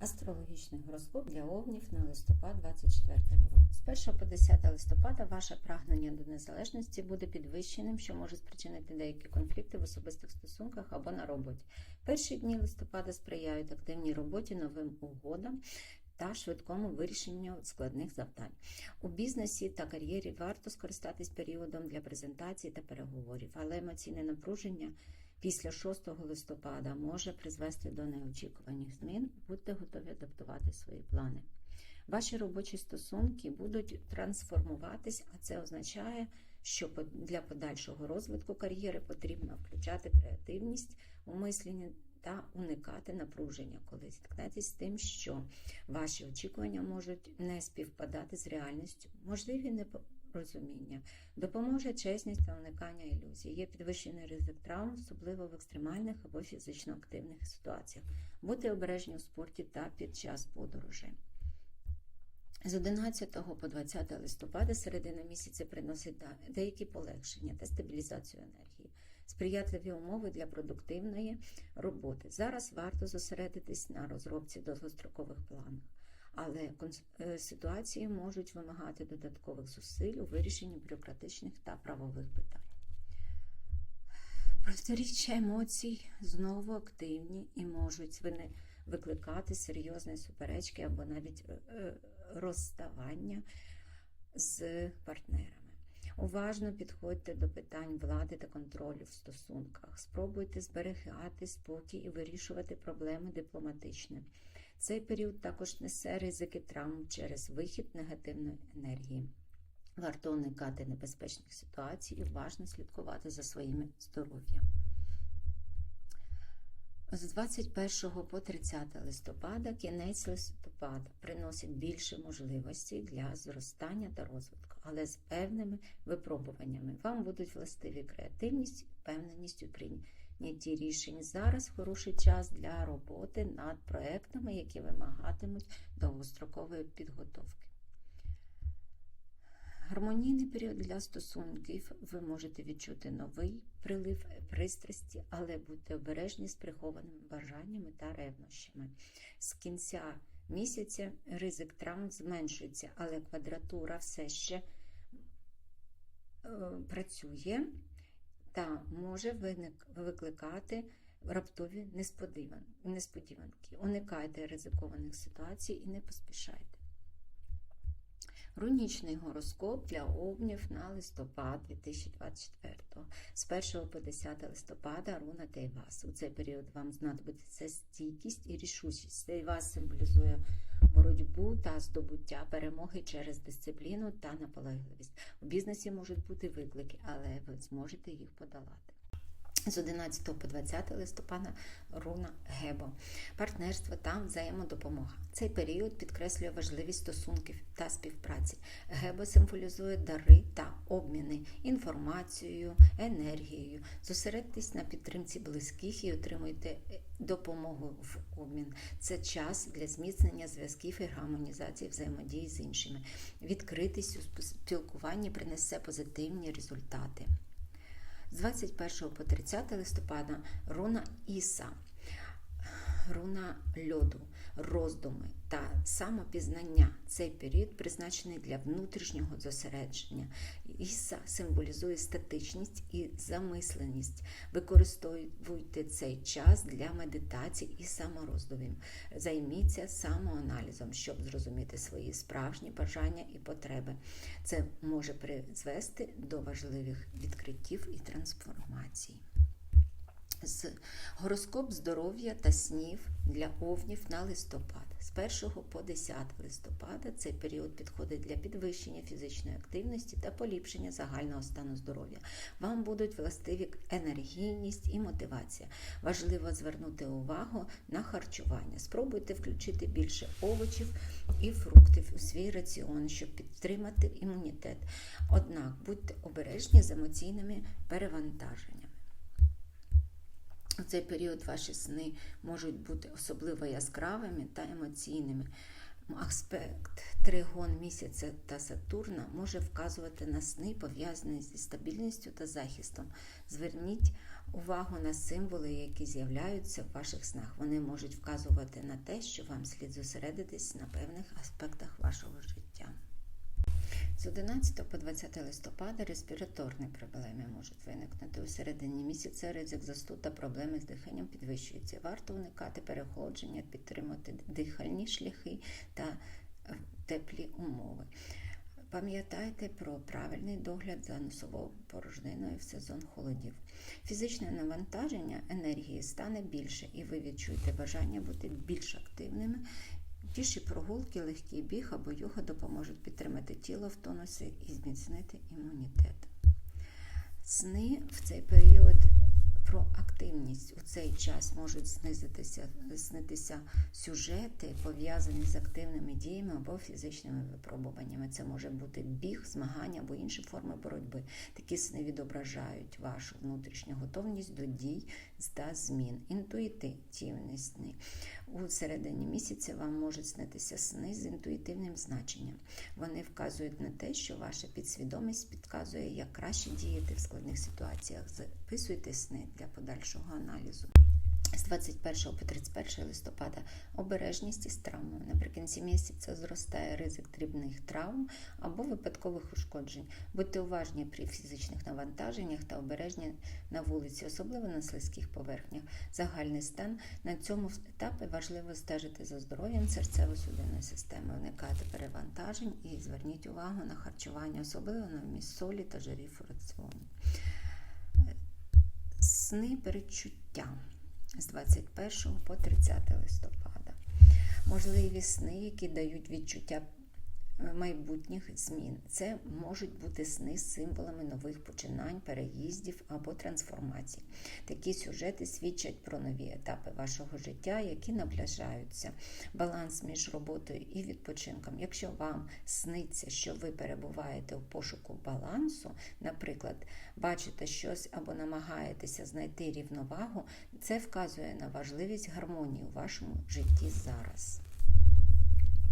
Астрологічний гороскоп для овнів на листопад 24 року. З 1 по 10 листопада ваше прагнення до незалежності буде підвищеним, що може спричинити деякі конфлікти в особистих стосунках або на роботі. Перші дні листопада сприяють активній роботі, новим угодам та швидкому вирішенню складних завдань. У бізнесі та кар'єрі варто скористатись періодом для презентацій та переговорів, але емоційне напруження після 6 листопада може призвести до неочікуваних змін. Будьте готові адаптувати свої плани. Ваші робочі стосунки будуть трансформуватись, а це означає, що для подальшого розвитку кар'єри потрібно включати креативність у мисленні та уникати напруження, коли зіткнетесь з тим, що ваші очікування можуть не співпадати з реальністю, можливі непорозуміння. Допоможе чесність та уникання ілюзій. Є підвищений ризик травм, особливо в екстремальних або фізично активних ситуаціях. Будьте обережні у спорті та під час подорожей. З 11 по 20 листопада середина місяця приносить деякі полегшення та стабілізацію енергії, сприятливі умови для продуктивної роботи. Зараз варто зосередитись на розробці довгострокових планів, але е, ситуації можуть вимагати додаткових зусиль у вирішенні бюрократичних та правових питань. Протиріччя емоцій знову активні і можуть викликати серйозні суперечки або навіть е, е, розставання з партнерами. Уважно підходьте до питань влади та контролю в стосунках. Спробуйте зберігати спокій і вирішувати проблеми дипломатично. Цей період також несе ризики травм через вихід негативної енергії. Варто уникати небезпечних ситуацій і уважно слідкувати за своїм здоров'ям. З 21 по 30 листопада кінець листопада приносить більше можливостей для зростання та розвитку, але з певними випробуваннями. Вам будуть властиві креативність і впевненість у прийнятті рішень. Зараз хороший час для роботи над проектами, які вимагатимуть довгострокової підготовки. Гармонійний період для стосунків ви можете відчути новий прилив пристрасті, але будьте обережні з прихованими бажаннями та ревнощами. З кінця місяця ризик травм зменшується, але квадратура все ще е, працює та може виник, викликати раптові несподіван- несподіванки. Уникайте ризикованих ситуацій і не поспішайте. Рунічний гороскоп для овнів на листопад 2024. З 1 по 10 листопада руна Тейвас. У цей період вам знадобиться стійкість і рішучість. Тейвас символізує боротьбу та здобуття перемоги через дисципліну та наполегливість. У бізнесі можуть бути виклики, але ви зможете їх подолати. З 11 по 20 листопада руна Гебо. Партнерство та взаємодопомога. Цей період підкреслює важливість стосунків та співпраці. Гебо символізує дари та обміни інформацією, енергією. Зосередьтесь на підтримці близьких і отримуйте е, допомогу в обмін. Це час для зміцнення зв'язків і гармонізації взаємодії з іншими. Відкритість у спілкуванні принесе позитивні результати. З 21 по 30 листопада руна Іса, руна льоду, роздуми та самопізнання. Цей період призначений для внутрішнього зосередження. Іса символізує статичність і замисленість. Використовуйте цей час для медитацій і самороздумів. Займіться самоаналізом, щоб зрозуміти свої справжні бажання і потреби. Це може призвести до важливих відкриттів і трансформацій. З гороскоп здоров'я та снів для овнів на листопад. З 1 по 10 листопада цей період підходить для підвищення фізичної активності та поліпшення загального стану здоров'я. Вам будуть властиві енергійність і мотивація. Важливо звернути увагу на харчування. Спробуйте включити більше овочів і фруктів у свій раціон, щоб підтримати імунітет. Однак будьте обережні з емоційними перевантаженнями. У цей період ваші сни можуть бути особливо яскравими та емоційними. Аспект тригон місяця та Сатурна може вказувати на сни, пов'язані зі стабільністю та захистом. Зверніть увагу на символи, які з'являються в ваших снах. Вони можуть вказувати на те, що вам слід зосередитись на певних аспектах вашого життя. З 11 по 20 листопада респіраторні проблеми можуть виникнути. У середині місяця ризик застуд та проблеми з диханням підвищується. Варто уникати переохолодження, підтримати дихальні шляхи та е, теплі умови. Пам'ятайте про правильний догляд за носовою порожниною в сезон холодів. Фізичне навантаження енергії стане більше, і ви відчуєте бажання бути більш активними. Піші прогулки, легкий біг або йога допоможуть підтримати тіло в тонусі і зміцнити імунітет. Сни в цей період про активність у цей час можуть знизитися, снитися сюжети, пов'язані з активними діями або фізичними випробуваннями. Це може бути біг, змагання або інші форми боротьби. Такі сни відображають вашу внутрішню готовність до дій та змін, інтуїтивні сни. У середині місяця вам можуть снитися сни з інтуїтивним значенням. Вони вказують на те, що ваша підсвідомість підказує, як краще діяти в складних ситуаціях. Записуйте сни для подальшого аналізу. З 21 по 31 листопада обережність із травмами. Наприкінці місяця зростає ризик дрібних травм або випадкових ушкоджень. Будьте уважні при фізичних навантаженнях та обережні на вулиці, особливо на слизьких поверхнях. Загальний стан на цьому етапі важливо стежити за здоров'ям серцево-судинної системи, уникати перевантажень і зверніть увагу на харчування, особливо на вміст солі та жирів у раціоні. Сни передчуття з 21 по 30 листопада. Можливі сни, які дають відчуття майбутніх змін. Це можуть бути сни з символами нових починань, переїздів або трансформацій. Такі сюжети свідчать про нові етапи вашого життя, які наближаються. Баланс між роботою і відпочинком. Якщо вам сниться, що ви перебуваєте у пошуку балансу, наприклад, бачите щось або намагаєтеся знайти рівновагу, це вказує на важливість гармонії у вашому житті зараз.